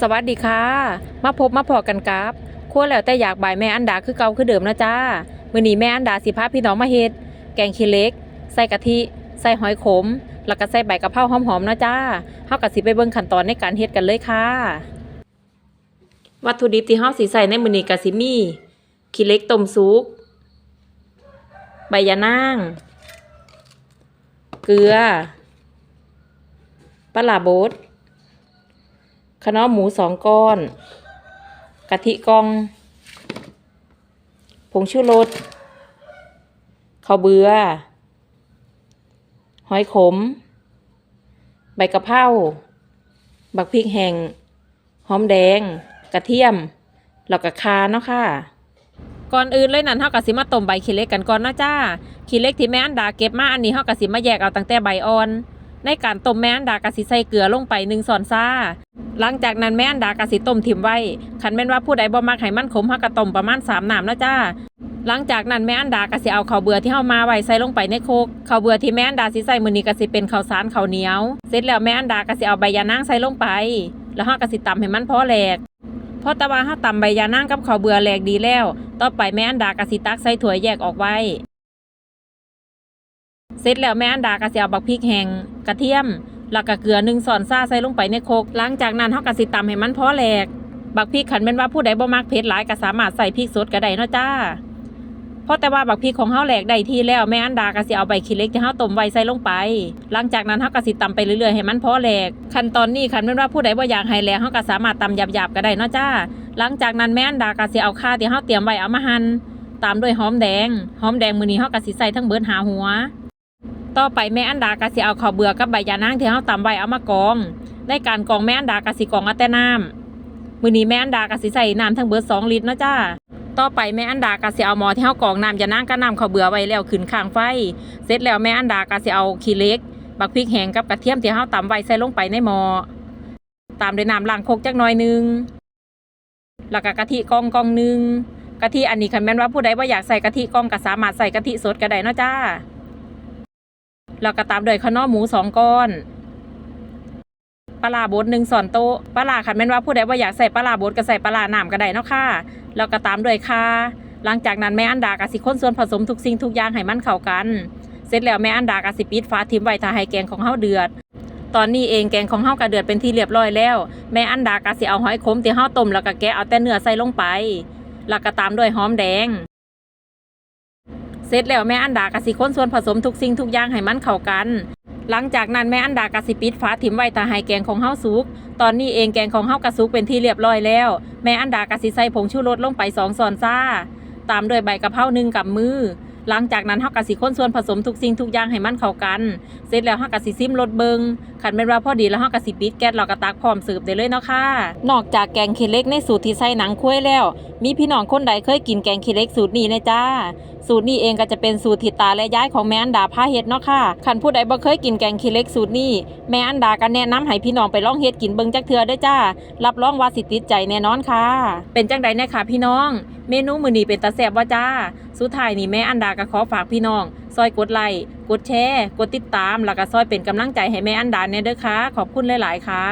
สวัสดีค่ะ มาพบมาพอกันกับครัวแล้วแต่อยากบ่ายแม่อันดาคือเก่าคือเดิมนะจ้ามื้อนี้แม่อันดาสิพาพี่น้องมาเฮ็ดแกงขี้เล็ก ใส่กะทิ ใส่หอยขม แล้วก็ใส่ใบกะเพราหอมๆนะจ้าเฮาก็สิไปเบิ่งขั้นตอนในการเฮ็ดกันเลยค่ะ วัตถุดิบที่เฮาสิใส่ในมื้อนี้ก็สิมีขี้เล็กต้มสุกใบยะนางเกลือปลาบด ขนมหมูสองก้อน กะทิกอง ผงชูรสข้าวเบือหอยขม ใบกะเพราบักพริกแห้งหอมแดง กระเทียมแล้วก็คาเนาะค่ะ ก่อนอื่นเลยนั่นเฮาก็สิมาต้มใบขี้เล็กกันก่อนเนาะจ้าขี้เล็กที่แม่อันดาเก็บมาอันนี้เฮาก็สิมาแยกเอาตั้งแต่ใบอ่อน ในการต้มแม่อันดากะสิใส่เกลือลงไปหนึ่งช้อนซา หลังจากนั้นแม่อันดากะสิต้มถิ่มไว้คันแม่นว่าผู้ใดบ่มักให้มันขมเฮาก็ต้มประมาณ3น้ำนะจ้าหลังจากนั้นแม่อันดากะสิเอาข้าวเบื่อที่เฮามาไว้ใส่ลงไปในโคกข้าวเบื่อที่แม่อันดาสิใส่มื้อนี้ก็สิเป็นข้าวสารข้าวเหนียว เสร็จแล้วแม่อันดากะสิเอาใบยานางใส่ลงไป แล้วเฮาก็สิตำให้มันพอแหลกพอตะว่าเฮาตำใบยานางกับข้าวเบื่อแหลกดีแล้ว ต่อไปแม่อันดากะสิตักใส่ถ้วยแยกออกไว้ เสร็จแล้วแม่อันดาก็สิเอาบักพริกแห้งกระเทียม แล้วก็เกลือหนึ่งส่อนซ่าใส่ลงไปในโคกหลังจากนั้นเฮาก็สิตำให้มันพอแหลก บักพริกขันแม่นว่าผู้ใดบ่มักเผ็ดหลายก็สามารถใส่พริกสดก็ได้เนาะจ้าเพราะแต่ว่าบักพริกของเฮาแหลกได้ที่แล้วแม่อันดาก็สิเอาใบขี้เล็กที่เฮาต้มไว้ใส่ลงไป หลังจากนั้นเฮาก็สิตำไปเรื่อยๆให้มันพอแหลกขั้นตอนนี้ขันแม่นว่าผู้ใดบ่อยากให้แหลกเฮาก็สามารถตำหยาบๆก็ได้เนาะจ้า หลังจากนั้นแม่อันดาก็สิเอาข่าที่เฮาเตรียมไว้เอามาหั่นตามด้วยหอมแดง หอมแดงมื้อนี้เฮาก็สิใส่ทั้งเบิดหาหัว ต่อไปแม่อันดาก็สิเอาข้าวเบื่อกับใบยานางที่เฮาตำไว้เอามากรองในการกองแม่อันดาก็สิกองเอาแต่น้ำมื้อนี้แม่อันดาก็สิใส่น้ำทั้งเบิด2ลิตรนะจ้าต่อไปแม่อันดาก็สิเอาหม้อที่เฮากองน้ำยานางกับน้ำข้าวเบื่อไว้แล้วขึ้นข้างไฟ เสร็จแล้วแม่อันดาก็สิเอาขี้เล็ก บักพริกแห้งกับกระเทียมที่เฮาตำไว้ใส่ลงไปในหม้อตามด้วยน้ำล้างโคกจักหน่อยหนึงแล้วก็กะทิกองกองหนึงกะทิอันนี้คันแม่นว่าผู้ใดบ่าอยากใส่กะทิกองก็สามารถใส่กะทิสดก็ได้เนาะจ้า แล้วก็ตามด้วยข้าวหนอหมูสองก้อนปลาบดหนึ่งส่วนโต๊ะปลาร้าขันแม่นว่าผู้ใดว่าอยากใส่ปลาร้าบดก็ใส่ปลาร้าน้ำก็ได้เนาะค่ะแล้วก็ตามด้วยค่ะหลังจากนั้นแม่อันดากะสิคนส่วนผสมทุกสิ่งทุกอย่างให้มันเข้ากัน เสร็จแล้วแม่อันดากะสิปิดฝาทิ้งไว้ถ้าให้แกงของเฮาเดือด ตอนนี้เองแกงของเฮากะเดือดเป็นที่เรียบร้อยแล้ว แม่อันดากะสิเอาหอยขมที่เฮาต้มแล้วก็แกะเอาแต่เนื้อใส่ลงไป แล้วก็ตามด้วยหอมแดง เสร็จแล้วแม่อันดากะสิค้นส่วนผสมทุกสิ่งทุกอย่างให้มันเข้ากัน หลังจากนั้นแม่อันดากะสิปิดฝาถิ่มไว้ตาให้แกงของเฮาสุก ตอนนี้เองแกงของเฮากะสุกเป็นที่เรียบร้อยแล้ว แม่อันดากะสิใส่ผงชูรสลงไปสองซอนซ่า ตามด้วยใบกะเพราหนึ่งกับมือ หลังจากนั้นเฮากะสิคนส่วนผสมทุกสิ่งทุกอย่างให้มันเข้ากัน เสร็จแล้วเฮากะสิซิมรสเบิงขันเป็นว่าพอดีแล้วเฮากะสิปิดแก๊สเราก็ตักพร้อมเสิร์ฟได้เลยเนาะค่ะ นอกจากแกงเค็เล็กในสูตรที่ใส่หนังคุ้ยแล้ว มีพี่น้องคนใดเคยกินแกงเค็เล็กสูตรนี้นะจ้า สูตรนี้เองก็จะเป็นสูตรที่ตาและย้ายของแม่อันดาพาเฮ็ดเนาะค่ะคันผู้ใดบ่เคยกินแกงขี้เล็กสูตรนี้แม่อันดาก็แนะนำให้พี่น้องไปลองเฮ็ดกินเบิ่งจักเทื่อเด้จ้า รับรองว่าสิติดใจแน่นอนค่ะ เป็นจังใดแน่ค่ะพี่น้อง เมนูมื้อนี้เป็นตาแซ่บบ่จ้า สุดท้ายนี้แม่อันดาก็ขอฝากพี่น้อง ซอยกดไลค์กดแชร์ กดติดตาม แล้วก็ซอยเป็นกำลังใจให้แม่อันดาเน่เด้อค่ะ ขอบคุณหลาย ๆ ค่ะ